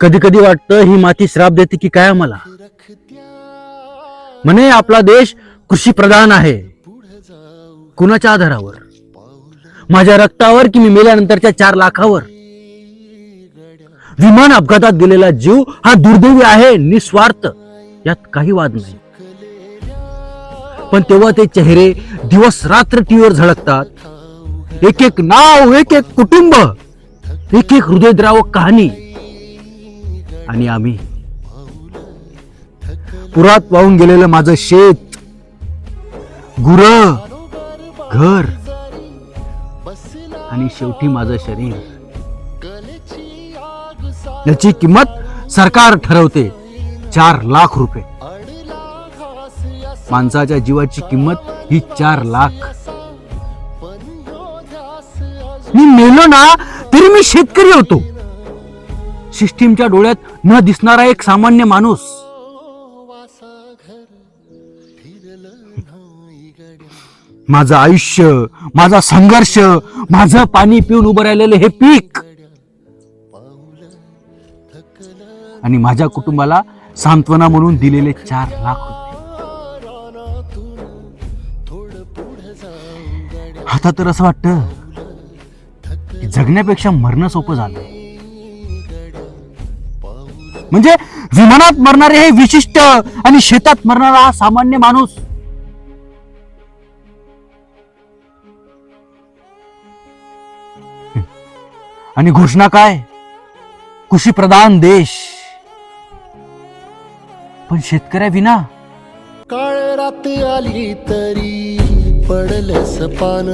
कधी कधी वाटतं ही माती श्राप देते की काय आम्हाला? म्हणे आपला देश कृषी प्रधान आहे. कुणाच्या आधारावर? माझ्या रक्तावर की मी मेल्यानंतरच्या चार लाखावर? विमान अपघातात गेलेला जीव हा दुर्दैवी आहे निस्वार्थ यात काही वाद नाही. पण तेव्हा ते चेहरे दिवस रात्र टीव्हीवर झळकतात. एक एक नाव एक एक कुटुंब एक एक हृदयद्रावक कहाणी. आणि आम्ही. पुरात वाहून गेलेलं माझं शेत गुर घर आणि शेवटी माझं शरीर. याची किंमत सरकार ठरवते चार लाख रुपये. माणसाच्या जीवाची किंमत ही चार लाख. मी मेलो ना तरी मी शेतकरी होतो. सिस्टीमच्या डोळ्यात न दिसणारा एक सामान्य माणूस. माझं आयुष्य माझा संघर्ष माझं पाणी पिऊन उभं राहिलेलं हे पीक. आणि माझ्या कुटुंबाला सांत्वना म्हणून दिलेले चार लाख रुपये. आता तर असं वाटतं की जगण्यापेक्षा मरणं सोपं झालं. म्हणजे विमानात मरणारे हे विशिष्ट आणि शेतात मरणारा हा सामान्य माणूस. आणि घोषणा काय? कृषी प्रधान देश. पण शेतकऱ्या विना. काळ रात आली तरी पडलं सपान.